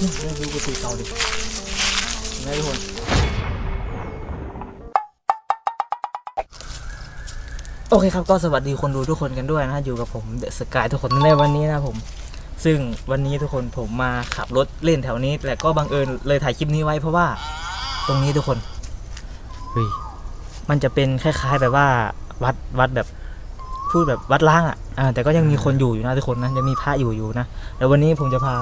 ดูดูกุฏิเก่าดิเห็นไหมทุกคนโอเคครับก็สวัสดีคนดูทุกคนกันด้วยนะอยู่กับผมเดอะสกายทุกคนในวันนี้นะผม ซึ่งวันนี้ทุกคนผมมาขับรถเล่นแถวนี้ แต่ก็บังเอิญเลยถ่ายคลิปนี้ไว้เพราะว่าตรงนี้ทุกคนเฮ้ยมันจะเป็นคล้าย ๆ แบบว่าวัดวัดแบบพูดแบบวัดล้างอะอ่าแต่ก็ยังมีคนอยู่อยู่นะทุกคนนะยังมีพระอยู่อยู่นะแล้ววันนี้ผมจะพา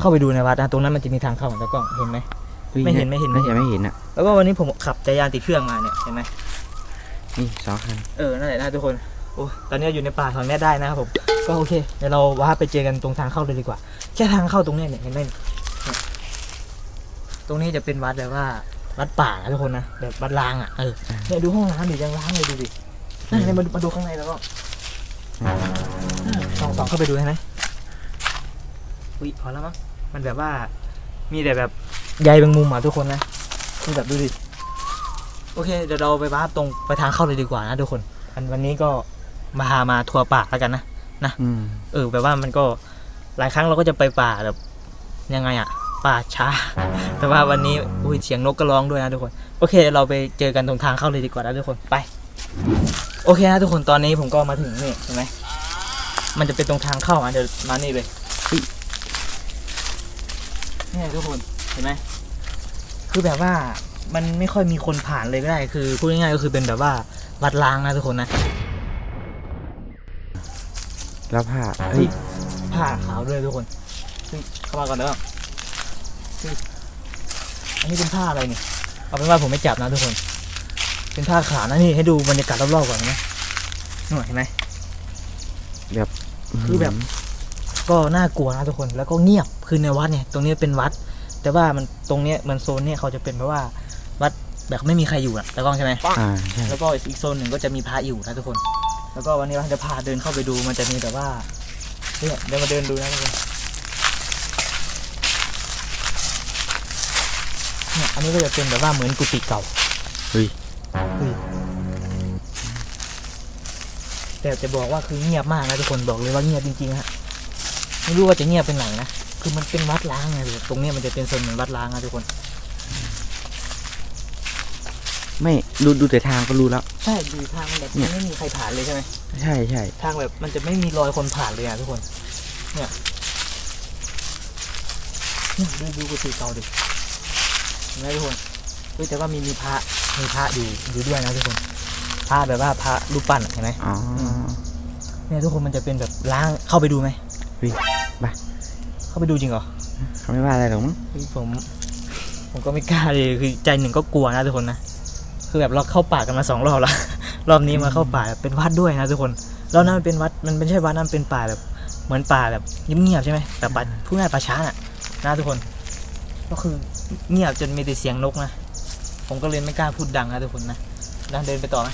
เข้าไปดูในวัดนะตรงนั้นมันจะมีทางเข้าของตะกล้องเห็นไหมฮ้ยไม่เห็นไม่เห็นไม่ไม่เห็เห็นน ไม่เห็นอะ แล้วก็วันนี้ผมขับจักรยานติดเครื่องมาเนี่ยเห็นไหมนี่สองคันเออนั่นแหละนะทุกคนโอ้ตอนนี้อยู่ในป่าทางเนี้ยได้นะครับผมก็โอเคเดี๋ยวเราว่าไปเจอกันตรงทางเข้าเลยดีกว่า แค่ทางเข้าตรงเนี้ยเนี่ยเห็นไหมเนี่ยตรงนี้จะเป็นวัดแบบว่า วัดป่านะทุกคนนะแบบวัดล้างอะเออเนี่ยดูห้องน้ำดิยังล้างเลยดูดินั่นไงมาดูมาดูข้างในแล้วก็สองสองเข้าไปดูใช่ไหมอุ้ยพอแล้วมั้ง มันแบบว่ามีแต่แบบใยแมงมุมอะทุกคนนะคือแบบดูดิโอเคเดี๋ยวเราไปบ้าร์ปตรงไปทางเข้าเลยดีกว่านะทุกคนอันวันนี้ก็มาพามาทัวร์ป่าแล้วกันนะอืมเออแบบว่ามันก็หลายครั้งเราก็จะไปป่าแบบยังไงอะป่าช้า แต่ว่าวันนี้อุ้ยเสียงนกก็ร้องด้วยนะทุกคน โอเคเดี๋ยวเราไปเจอกันตรงทางเข้าเลยดีกว่านะทุกคนไป โอเคนะทุกคนตอนนี้ผมก็มาถึงนี่เห็นไหมมันจะเป็นตรงทางเข้าอะเดี๋ยวมานี่เลย นี่ทุกคนเห็นไหมคือแบบว่ามันไม่ค่อยมีคนผ่านเลยก็ได้ คือพูดง่ายๆก็คือเป็นแบบว่าวัดล้างนะทุกคนนะแล้วผ้าเฮ้ยผ้าขาวด้วยทุกคนเฮ้ยเข้ามาก่อนเด้อเฮ้ยอันนี้เป็นผ้าอะไรเนี่ยเอาเป็นว่าผมไม่จับนะทุกคน เป็นผ้าขาวนะนี่ให้ดูบรรยากาศรอบๆก่อนเห็นไหมนู่นเห็นไหมคือแบบ ก็น่ากลัวนะทุกคนแล้วก็เงียบคือในวัดเนี่ยตรงนี้เป็นวัด แต่ว่ามันตรงเนี้ยเหมือนโซนเนี่ยเขาจะเป็นแบบว่าวัดแบบไม่มีใครอยู่อะแต่กล้องใช่ไหมอ่าใช่แล้วก็อีกโซนหนึ่งก็จะมีพระอยู่นะทุกคน แล้วก็วันนี้เราจะพาเดินเข้าไปดูมันจะมีแบบว่าเนี่ยเดี๋ยวมาเดินดูนะทุกคนเนี่ยอันนี้ก็จะเป็นแบบว่าเหมือนกุฏิเก่าเฮ้ยเฮ้ยแต่จะบอกว่าคือเงียบมากนะทุกคนบอกเลยว่าเงียบจริงๆฮะ ไม่รู้ว่าจะเงียบเป็นไหนนะ คือมันเป็นวัดล้างไงตรงเนี้ยมันจะเป็นโซนเหมือนวัดล้างนะทุกคน ไม่ดูดูแต่ทางก็รู้แล้ว ใช่ดูทางแบบเนี่ยไม่มีใครผ่านเลยใช่ไหมใช่ใช่ทางแบบมันจะไม่มีรอยคนผ่านเลยอะทุกคน เนี่ยเนี่ยดูดูกุฏิเก่าดิเห็นไหมทุกคนเฮ้ยแต่ว่ามีมีพระมีพระอยู่อยู่ด้วยนะทุกคนพระแบบว่าพระรูปปั้นอะเห็นไหมอ๋อเนี่ยทุกคนมันจะเป็นแบบล้างเข้าไปดูไหมเฮ้ยไป เข้าไปดูจริงเหรอเขาไม่ว่าอะไรหรอกมั้งเฮ้ยผม ผมก็ไม่กล้าเลยคือใจหนึ่งก็กลัวนะทุกคนนะคือแบบเราเข้าป่ากันมาสองรอบแล้วรอบนี้มาเข้าป่าแบบเป็นวัดด้วยนะทุกคนแล้วนั่นมันเป็นวัดมันไม่ใช่วัดนั่นเป็นป่าแบบ เหมือนป่าแบบเงียบๆใช่ไหมแต่ป่าพูดง่ายป่าช้าน่ะนะทุกคน ก็คือเงียบจนมีแต่เสียงนกนะผมก็เลยไม่กล้าพูดดังนะทุกคนนะนะเดินไปต่อไหม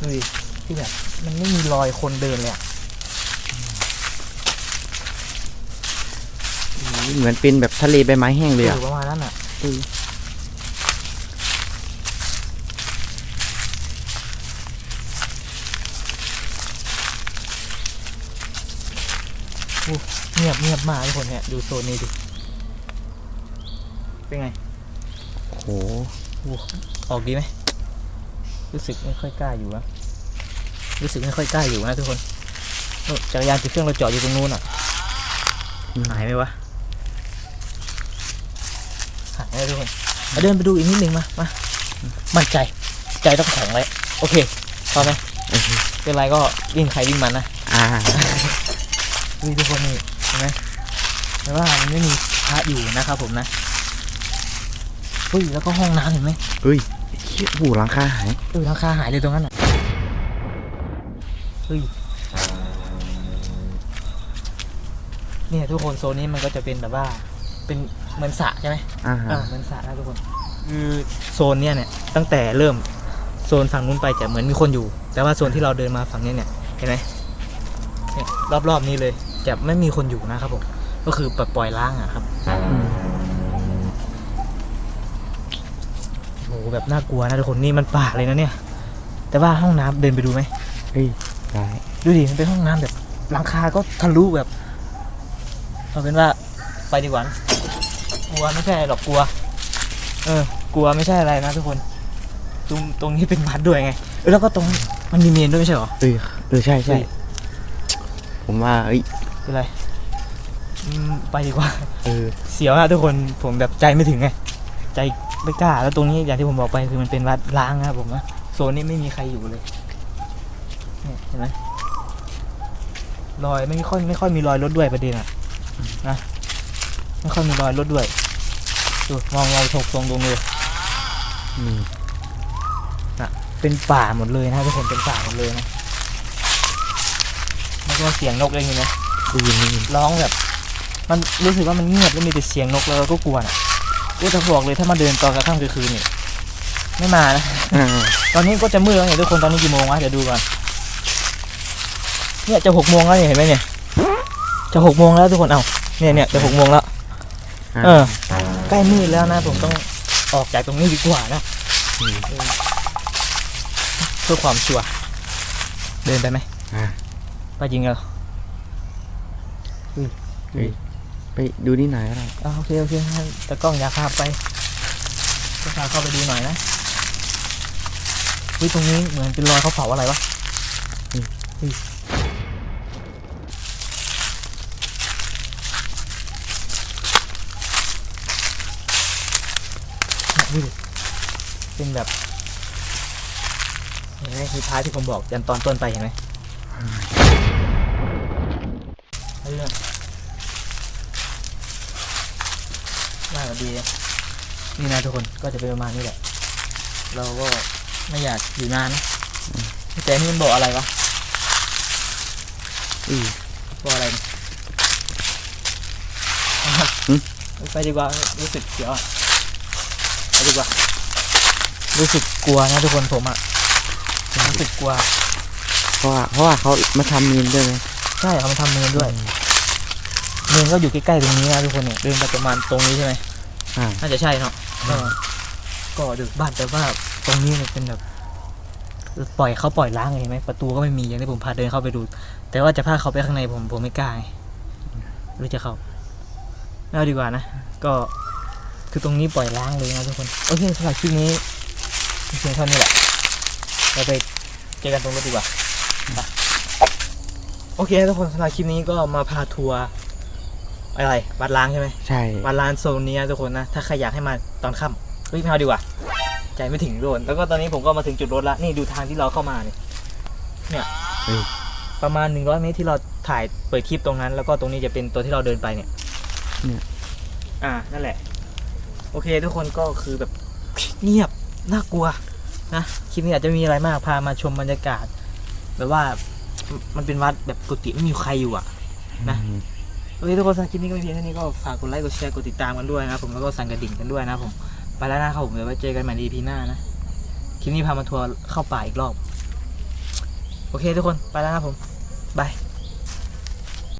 ดูดิที่แบบมันไม่มีรอยคนเดินเลยอะ เหมือนเป็นแบบทะเลใบไม้แห้งเลยอะอประมาณนั้นอะเฮ้ยเงียบเงียบมากทุกคนเนี่ยดูโซนนี้ดิ เป็นไง โอ้โห ออกดีไหม รู้สึกไม่ค่อยกล้าอยู่นะรู้สึกไม่ค่อยกล้าอยู่นะทุกคนโอ้จักรยานติดเครื่องเราจอดอยู่ตรงนู้นอะ หายไหมวะ หายไหมทุกคนมาเดินไปดูอีกนิดนึงมามามั่นใจใจต้องแข็งไว้โอเคพอไหมโอเคเป็นไรก็วิ่งใครวิ่งมันนะอ่านี่ทุกคนนี่เห็นไหมแต่ว่ามันไม่มีพระอยู่นะครับผมนะเฮ้ยแล้วก็ห้องน้ำเห็นไหมเฮ้ยเชี่ยโอ้โหหลังคาหายเออราคาหายเลยตรงนั้นอะเฮ้ยเนี่ยทุกคนโซนนี้มันก็จะเป็นแบบว่า เป็นเหมือนสระใช่ไหมอ่าอ่าเหมือนสระนะทุกคน คือโซนเนี้ยเนี่ยตั้งแต่เริ่มโซนฝั่งนู้นไปจะเหมือนมีคนอยู่ แต่ว่าโซนที่เราเดินมาฝั่งนี้เนี่ยเห็นไหมเนี่ยรอบๆนี้เลยจะไม่มีคนอยู่นะครับผมก็คือปล่อยล้างอะครับอืมโอ้โหแบบน่ากลัวนะทุกคนนี่มันป่าเลยนะเนี่ย แต่ว่าห้องน้ำเดินไปดูไหม เฮ้ยได้ดูดิ มันเป็นห้องน้ำแบบหลังคาก็ทะลุแบบเอาเป็นว่าไปดีกว่านะ กลัวไม่ใช่หรอกกลัว เออ กลัวไม่ใช่อะไรนะทุกคน ตรงตรงนี้เป็นวัดด้วยไงเออแล้วก็ตรงมันมีเมนด้วยไม่ใช่เหรอ เออเออใช่ใช่ เฮ้ย ผมว่าเอ้ยคืออะไรอืมไปดีกว่า เออเสียวนะทุกคนผมแบบใจไม่ถึงไงใจไม่กล้าแล้วตรงนี้อย่างที่ผมบอกไปคือมันเป็นวัดล้างนะครับผมนะโซนนี้ไม่มีใครอยู่เลยเนี่ยเห็นไหมรอยไม่ค่อยไม่ค่อยมีรอยรถด้วยประเด็นอะนะ ไม่ค่อยมีรอยรถด้วยดูมองเราถกตรงตรงเลยอืมเป็นป่าหมดเลยนะทุกคนเป็นป่าหมดเลยนะแล้วก็เสียงนกเลยเห็นไหมได้ยินได้ยินร้องแบบ มันรู้สึกว่ามันเงียบแล้วมีแต่เสียงนกแล้วเราก็กลัวน่ะก็จะบอกเลยถ้ามาเดินตอนกลางค่ำกลางคืนนี่ไม่มานะอ่าตอนนี้ก็จะมืดแล้วเนี่ยทุกคนตอนนี้กี่โมงวะเดี๋ยวดูก่อนเนี่ยจะหกโมงแล้วเนี่ยเห็นไหมเนี่ยจะหกโมงแล้วทุกคนเอ้าเนี่ยเนี่ยจะหกโมงแล้ว เออ ใกล้มืดแล้วนะ ผมต้องออกจากตรงนี้ดีกว่านะเออเพื่อความชัวร์เดินไปไหมอ่าไปจริงเหรอเฮ้ยไปดูนี่หน่อยก็ได้อ่าโอเคโอเคงั้นแต่กล้องอยากพาไปก็พาเข้าไปดูหน่อยนะวิตรงนี้เหมือนเป็นรอยเขาเผาอะไรวะอืมอืมเนี่ย ดูดิเป็นแบบเห็นไหมคือท้ายที่ผมบอกยันตอนต้นไปเห็นไหมเรื่องน่าจะดีนะนี่นะทุกคนก็จะเป็นประมาณนี้แหละ เราก็ไม่อยากอยู่นานนะแต่นี่มันบอกอะไรวะอือบอกอะไรเนี่ยหึไปดีกว่ารู้สึกเสียวอะ ไปดีกว่า รู้สึกกลัวนะทุกคนผมอะผมรู้สึกกลัว เพราะว่าเพราะว่าเขามาทำมีนด้วยไหมใช่เขามาทำเมนด้วย เมนก็อยู่ใกล้ๆตรงนี้นะทุกคนเนี่ยเดินไปประมาณตรงนี้ใช่ไหมอ่า น่าจะใช่เนาะก็ก็ดึกบ้านแต่ว่าตรงนี้มันเป็นแบบ ปล่อยเขาปล่อยล้างเห็นไหมประตูก็ไม่มีอย่างที่ผมพาเดินเข้าไปดู แต่ว่าจะพาเขาไปข้างในผมผมไม่กล้าไงหรือจะเข้าไม่เอาดีกว่านะก็ คือตรงนี้ปล่อยล้างเลยนะทุกคน โอเคสำหรับคลิปนี้เพียงเท่านี้แหละ เราไปเจอกันตรงรถดีกว่าไปโอเคทุกคนสำหรับคลิปนี้ก็มาพาทัวร์อะไรวัดล้างใช่ไหมใช่มาร้านโซนนี้นะทุกคนนะ ถ้าใครอยากให้มาตอนค่ำเฮ้ยไม่เอาดีกว่า ใจไม่ถึงโดนแล้วก็ตอนนี้ผมก็มาถึงจุดรถละนี่ดูทางที่เราเข้ามาเนี่ยเนี่ยเฮ้ยประมาณ100เมตรที่เราถ่ายเปิดคลิปตรงนั้น แล้วก็ตรงนี้จะเป็นตัวที่เราเดินไปเนี่ยเนี่ยอ่านั่นแหละ โอเค ทุกคนก็คือแบบเงียบน่ากลัวนะคลิปนี้อาจจะมีอะไรมากพามาชมบรรยากาศ แบบว่ามันเป็นวัดแบบกุฏิไม่มีใครอยู่อะนะอืมโอเคทุกคนสำหรับคลิปนี้ก็ไม่เพียงเท่านี้ก็ฝากกดไลค์กดแชร์กดติดตามกันด้วยนะครับผมแล้วก็สั่นกระดิ่งกันด้วยนะครับผมไปแล้วนะครับผมเดี๋ยวไว้เจอกันใหม่ใน EP หน้านะคลิปนี้พามาทัวร์เข้าป่าอีกรอบ โอเคทุกคนไปแล้วนะครับผมบาย